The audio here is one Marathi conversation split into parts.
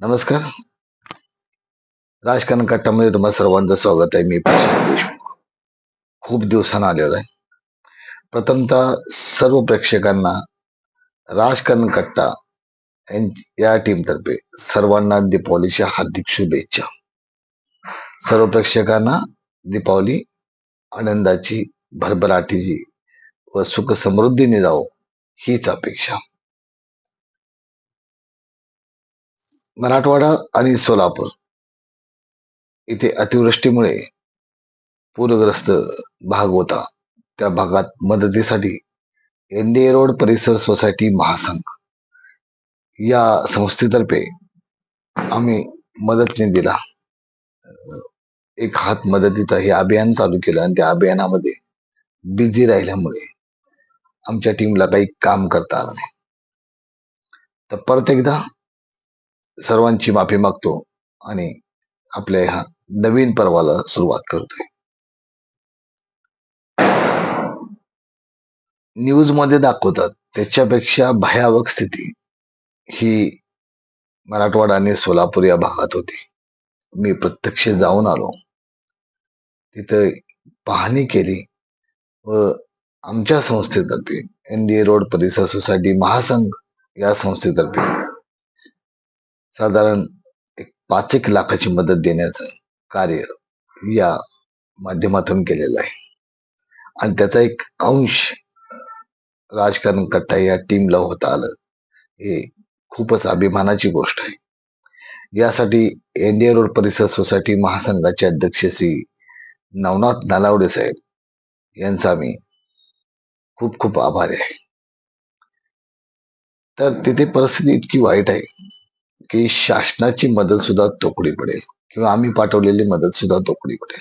नमस्कार. राजकारण कट्टामध्ये तुम्हाला सर्वांचं स्वागत आहे. मी प्रशांत देशमुख. खूप दिवसानं आलेलो आहे. प्रथमतः सर्व प्रेक्षकांना राजकारण कट्टा यां- या टीमतर्फे सर्वांना दीपावलीच्या हार्दिक शुभेच्छा. सर्व प्रेक्षकांना दीपावली आनंदाची भरभराटीची व सुख समृद्धीने जावो हीच अपेक्षा. मराठवाडा आणि सोलापूर इथे अतिवृष्टीमुळे पूरग्रस्त भाग होता. त्या भागात मदतीसाठी एनडीए रोड परिसर सोसायटी महासंघ या संस्थेतर्फे आम्ही मदतीने दिला. एक हात मदतीचा हे अभियान चालू केलं आणि त्या अभियानामध्ये बिझी राहिल्यामुळे आमच्या टीमला काही काम करता आलं नाही. तर परत एकदा सर्वांची माफी मागतो आणि आपल्या ह्या नवीन पर्वाला सुरुवात करतोय. न्यूजमध्ये दाखवतात त्याच्यापेक्षा भयावक स्थिती ही मराठवाडा आणि सोलापूर या भागात होती. मी प्रत्यक्ष जाऊन आलो. तिथं पाहणी केली व आमच्या संस्थेतर्फे एन डी ए रोड परिसर सोसायटी महासंघ या संस्थेतर्फे साधारण एक पाच एक लाखाची मदत देण्याचं कार्य या माध्यमातून केलेलं आहे. आणि त्याचा एक अंश राजकारण कट्टा या टीमला होता आलं हे खूपच अभिमानाची गोष्ट आहे. यासाठी एनडीए रोड परिसर सोसायटी महासंघाचे अध्यक्ष श्री नवनाथ नालावडे साहेब यांचा मी खूप खूप आभारी आहे. तर तिथे परिस्थिती इतकी वाईट आहे. की शासनाची मदत सुद्धा तोकडी पडेल किंवा आम्ही पाठवलेली मदत सुद्धा तोकडी पडेल.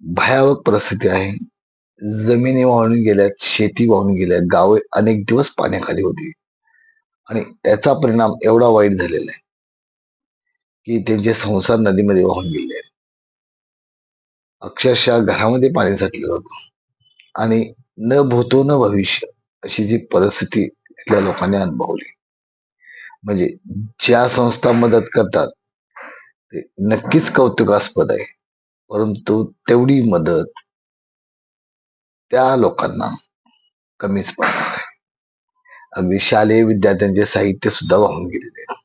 भयावक परिस्थिती आहे. जमिनी वाहून गेल्यात शेती वाहून गेल्यात गावे अनेक दिवस पाण्याखाली होती. आणि याचा परिणाम एवढा वाईट झालेला आहे की त्यांचे संसार नदीमध्ये वाहून गेले आहेत अक्षरशः घरामध्ये पाणी साठलं होतं. आणि न भूतो न भविष्य अशी जी परिस्थिती इथल्या लोकांनी अनुभवली. म्हणजे ज्या संस्था मदत करतात ते नक्कीच कौतुकास्पद आहे. परंतु तेवढी मदत त्या लोकांना कमीच पडणार आहे. अगदी शालेय विद्यार्थ्यांचे साहित्य सुद्धा वाहून गेलेले आहे.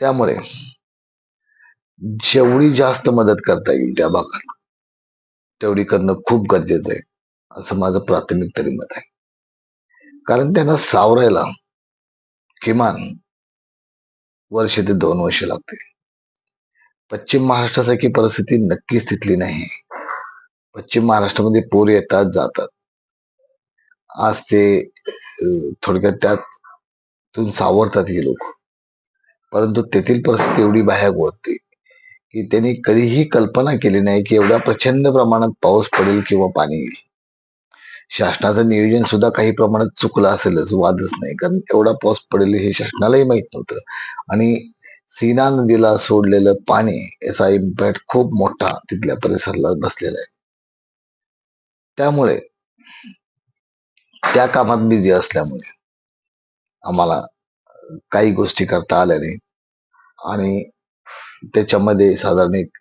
त्यामुळे जेवढी जास्त मदत करता येईल त्या भागात तेवढी करणं खूप गरजेचं आहे असं माझं प्राथमिक तरी मत आहे. कारण त्यांना सावरायला किमान वर्ष ते दोन वर्ष लागते पश्चिम महाराष्ट्रासारखी परिस्थिती नक्कीच तिथली नाही. पश्चिम महाराष्ट्रामध्ये पूर येतात जातात. आज ते थोडक्यात त्यातून सावरतात हे लोक. परंतु तेथील परिस्थिती एवढी भयावह होती की त्यांनी कधीही कल्पना केली नाही की एवढ्या प्रचंड प्रमाणात पाऊस पडेल किंवा पाणी येईल. शासनाचं नियोजन सुद्धा काही प्रमाणात चुकलं असेलच वादच नाही. कारण एवढा पाऊस पडेल हे शासनालाही माहीत नव्हतं. आणि सीना नदीला सोडलेलं पाणी याचा इम्पॅक्ट खूप मोठा तिथल्या परिसराला बसलेला आहे. त्यामुळे त्या कामात बिझी असल्यामुळे आम्हाला काही गोष्टी करता आल्या नाही. आणि त्याच्यामध्ये साधारण एक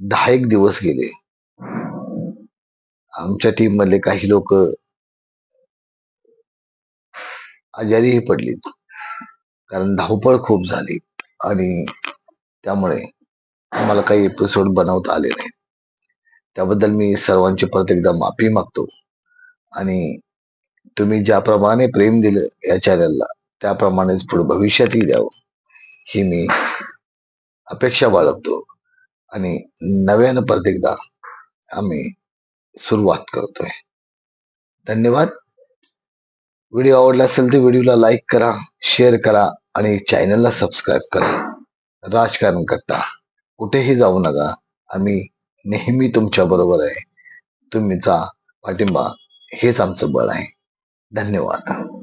दहा एक दिवस गेले. आमच्या टीम मधले काही लोक आजारीही पडलीत. कारण धावपळ खूप झाली आणि त्यामुळे आम्हाला काही एपिसोड बनवता आले नाही त्याबद्दल मी सर्वांची परत एकदा माफी मागतो. आणि तुम्ही ज्याप्रमाणे प्रेम दिलं या चॅनलला त्याप्रमाणेच पुढे भविष्यातही द्यावं. ही मी अपेक्षा बाळगतो. आणि नव्यानं परत एकदा आम्ही सुरुवात करतोय. धन्यवाद. व्हिडिओ आवडला असेल तर व्हिडिओला लाईक करा शेअर करा आणि चॅनलला सबस्क्राईब करा. राजकारण करता कुठेही जाऊ नका. आम्ही नेहमी तुमच्या बरोबर आहे. तुमचा पाठिंबा हेच आमचं बळ आहे. धन्यवाद.